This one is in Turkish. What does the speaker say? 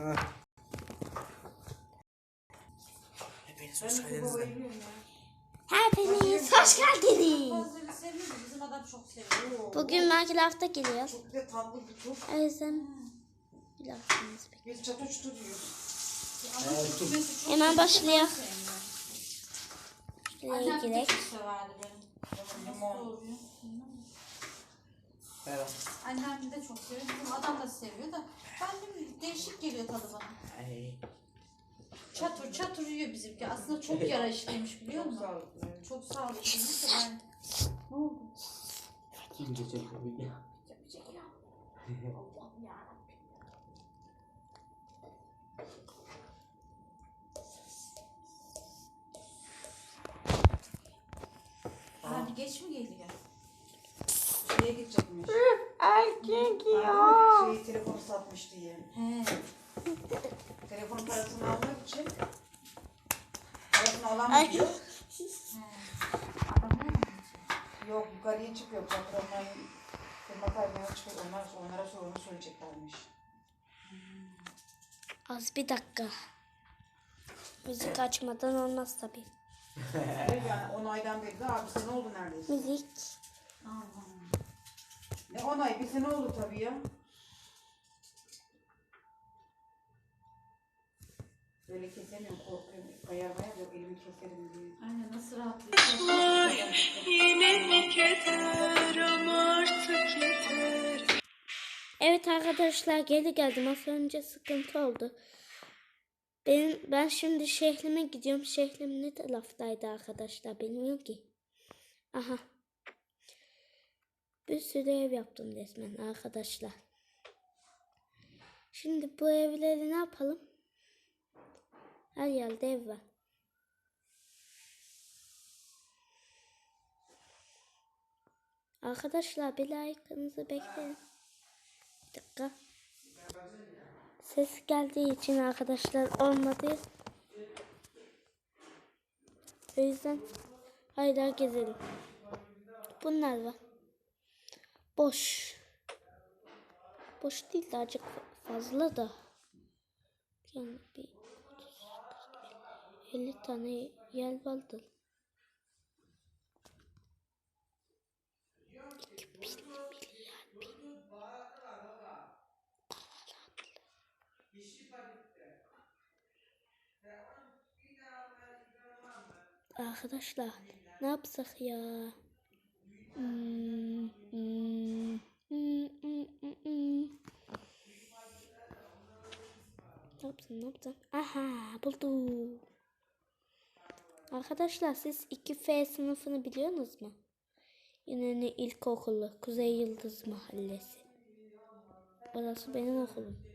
Evet. Hepiniz hoş geldiniz. Hepiniz hoş geldiniz. Fazla seviyor da bizim adam çok seviyor. Bugün Minecraft'a geliyor. Çok da tatlı bir çok. O yüzden Minecraft'ımız pek. Biz çatı çutu diyoruz. Ama küçülmesi çok Hemen başlıyor. Şuraya Annem de girek. çok severdi benim. Nasıl Limon. oluyor? Evet. Annem de çok seviyor. Bizim adam da seviyor da. Ben de değişik geliyor tadı bana. Ay. Çatır çatır yiyor bizimki. Aslında çok yaraşlıymış biliyor Çok musun? sağlıklı. Çok sağlıklıymış da ben. Ne oldu? Kim geçecek bu video? Çekiyor. Allah'ım yarabbim. Abi geç mi geliyor? Şeye gidecekmiş. Adam ne yapmış? Yok yukarıya çıkıyor. Patronlar firma kaybına çıkıyor. Onlar, onlara sorunu söyleyeceklermiş. Az bir dakika. Müzik açmadan olmaz tabi. yani 10 aydan beri de abi sene oldu neredeyse. Müzik. Ne 10 ay bir sene oldu tabii ya. Böyle kesemiyorum korkuyorum. Elimi keserim diye. Aynen nasıl rahatlıyor? Evet arkadaşlar geri geldim. Az önce sıkıntı oldu. Benim, ben şimdi şehrime gidiyorum. Şehrim ne taraftaydı arkadaşlar bilmiyorum ki. Aha. Bir sürü ev yaptım resmen arkadaşlar. Şimdi bu evleri ne yapalım? Her yerde ev var. Arkadaşlar bir like'ınızı bekleyin. Bir dakika. Ses geldiği için arkadaşlar olmadı. O yüzden hayda gezelim. Bunlar var. Boş. Boş değil de azıcık fazla da. Yani bir 30, 50 tane yer vardı. Arkadaşlar ne yapsak ya? Hmm, hmm. Ne yapsam ne yapsam? Aha buldum. Arkadaşlar siz 2F sınıfını biliyorsunuz mu? İnönü İlkokulu Kuzey Yıldız Mahallesi. Orası benim okulum.